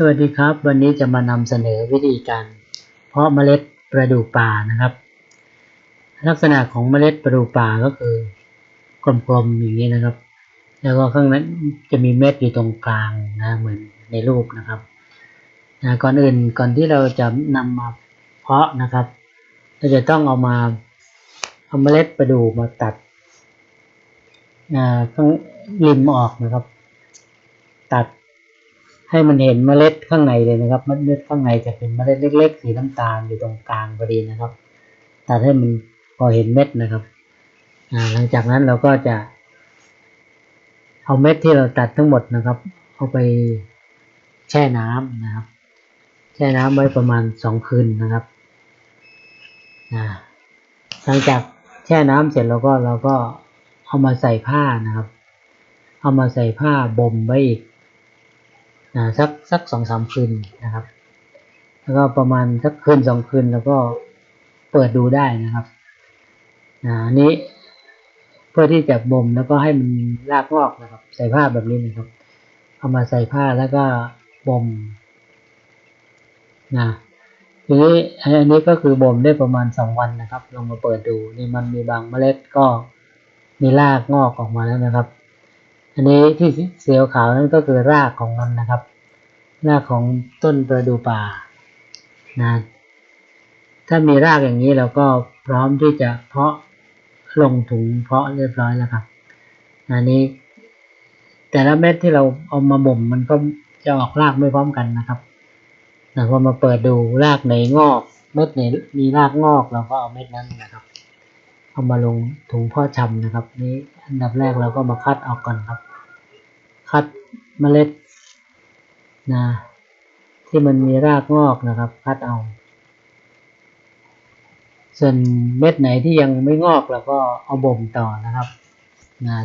สวัสดีครับ วันนี้จะมานำเสนอวิธีการ เพาะเมล็ดประดู่ป่านะครับ ลักษณะของเมล็ดประดู่ป่าก็คือกลมๆอย่างนี้นะครับ แล้วก็ข้างนั้นจะมีเม็ดอยู่ตรงกลางนะเหมือนในรูปนะครับนะก่อนอื่นก่อนที่เราจะนำมาเพาะนะครับ เราจะต้องเอามาเอาเมล็ดประดู่มาตัดนะข้างริมออกนะครับ ตัด ให้มันเห็นเมล็ดข้างในเลยนะครับ เมล็ดข้างในจะเป็นเมล็ดเล็ก ๆ สีน้ำตาลอยู่ตรงกลางพอดีนะครับตัดให้มันพอเห็นเม็ดนะครับหลังจากนั้นเราก็จะ เอาเม็ดที่เราตัดทั้งหมดนะครับ เอาไปแช่น้ำนะครับ แช่น้ำไว้ประมาณสองคืนนะครับหลังจากแช่น้ำเสร็จแล้วก็เราก็เอามาใส่ผ้านะครับ เอามาใส่ผ้าบ่มไว้อีก สักสักสองสามคืนนะครับ แล้วก็ประมาณสักคืนสองคืนแล้วก็เปิดดูได้นะครับนะอันนี้เพื่อที่จะบ่มแล้วก็ให้มันรากงอกนะครับ ใส่ผ้าแบบนี้นะครับ เอามาใส่ผ้าแล้วก็บ่มนะทีนี้อันนี้ก็คือบ่มได้ประมาณสองวันนะครับ ลองมาเปิดดูนี่มันมีบางเมล็ดก็มีรากงอกออกมาแล้วนะครับ อันนี้ที่เสียวขาวนั่นก็คือรากของมันนะครับ รากของต้นประดูป่านะถ้ามีรากอย่างนี้เราก็พร้อมที่จะเพาะลงถุงเพาะเรียบร้อยแล้วครับ อันนี้ แต่ละเม็ดที่เราเอามาบ่มมันก็จะออกรากไม่พร้อมกันนะครับแต่พอมาเปิดดูรากไหนงอก เม็ดไหนมีรากงอกเราก็เอาเม็ดนั้นนะครับ เอามาลงถุงเพาะชำนะครับ นี้อันดับแรกเราก็มาคัดออกก่อนครับ คัดเมล็ดนะที่มันมีรากงอกนะครับ คัดเอา ส่วนเม็ดไหนที่ยังไม่งอกเราก็เอาบ่มต่อนะครับนะ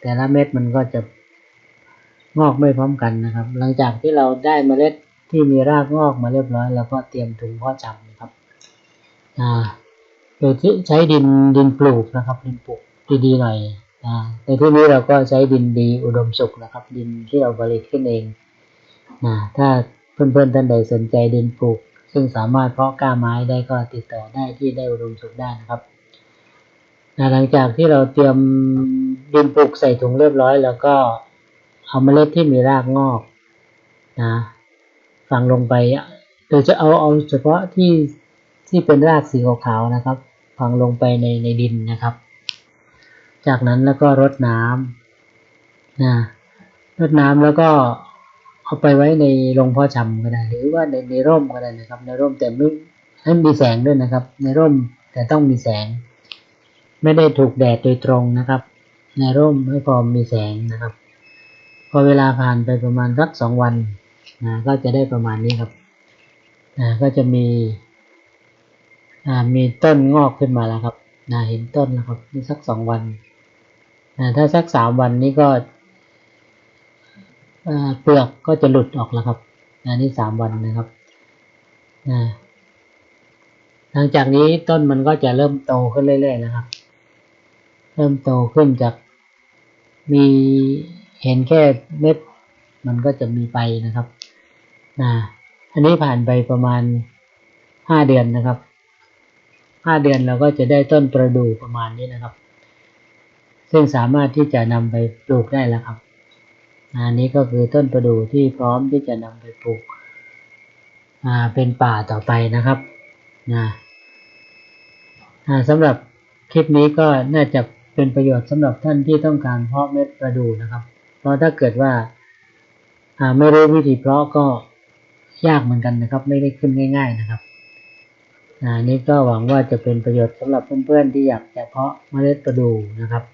แต่ละเม็ดมันก็จะงอกไม่พร้อมกันนะครับ หลังจากที่เราได้เมล็ดที่มีรากงอกมาเรียบร้อยเราก็เตรียมถุงพาะชำนะครับอ่าโดยที่ใช้ดินดินปลูกนะครับดินปลูกดีๆหน่อย อ่าในที่นี้เราก็ใช้ดินดีอุดมสุขนะครับ ดินที่เราผลิตขึ้นเองนะถ้าเพื่อนๆท่านใดสนใจดินปลูก ซึ่งสามารถเพาะก้าไม้ได้ก็ติดต่อได้ที่ได้อุดมสุขได้นะครับนะหลังจากที่เราเตรียมดินปลูกใส่ถุงเรียบร้อย แล้วก็เอาเมล็ดที่มีรากงอกนะฝังลงไปโดยจะเอาเอาเฉพาะที่ที่เป็นรากสีขาวๆนะครับ ฝังลงไปในในดินนะครับ จากนั้นแล้วก็รดน้ำนะรดน้ำแล้วก็เอาไปไว้ในโรงพาะชำก็ได้ หรือว่าในในร่มก็ได้นะครับ ในร่มแต่ไม่ให้มีแสงด้วยนะครับ ในร่มแต่ต้องมีแสง ไม่ได้ถูกแดดโดยตรงนะครับ ในร่มให้พอมีแสงนะครับ พอเวลาผ่านไปประมาณสักสองวันนะก็จะได้ประมาณนี้ครับนะก็จะมีอ่ามีต้นงอกขึ้นมาแล้วครับนะเห็นต้นแล้วครับนี่สักสองวัน นะถ้าสักสามวันนี้ก็เปลือกก็จะหลุดออกแล้วครับนะนี่สามวันนะครับนะหลังจากนี้ต้นมันก็จะเริ่มโตขึ้นเรื่อยๆนะครับ เริ่มโตขึ้นจากมีเห็นแค่เม็ดมันก็จะมีไปนะครับนะอันนี้ผ่านไปประมาณห้าเดือนนะครับห้าเดือนเราก็จะได้ต้นประดู่ประมาณนี้นะครับ ซึ่งสามารถที่จะนำไปปลูกได้แล้วครับอันนี้ก็คือต้นประดู่ที่พร้อมที่จะนำไปปลูกเป็นป่าต่อไปนะครับนะอ่าสำหรับคลิปนี้ก็น่าจะเป็นประโยชน์สำหรับท่านที่ต้องการเพาะเม็ดประดู่นะครับ เพราะถ้าเกิดว่าไม่รู้วิธีเพาะก็ยากเหมือนกันนะครับ ไม่ได้ขึ้นง่าย ๆนะครับอ่านี้ก็หวังว่าจะเป็นประโยชน์สำหรับเพื่อนๆที่อยากจะเพาะเมล็ดประดู่นะครับ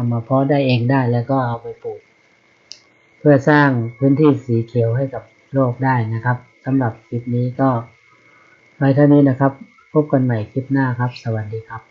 เอามาเพาะได้เองได้แล้วก็เอาไปปลูก เพื่อสร้างพื้นที่สีเขียวให้กับโลกได้นะครับสำหรับคลิปนี้ก็ไว้เท่านี้นะครับ พบกันใหม่คลิปหน้าครับ สวัสดีครับ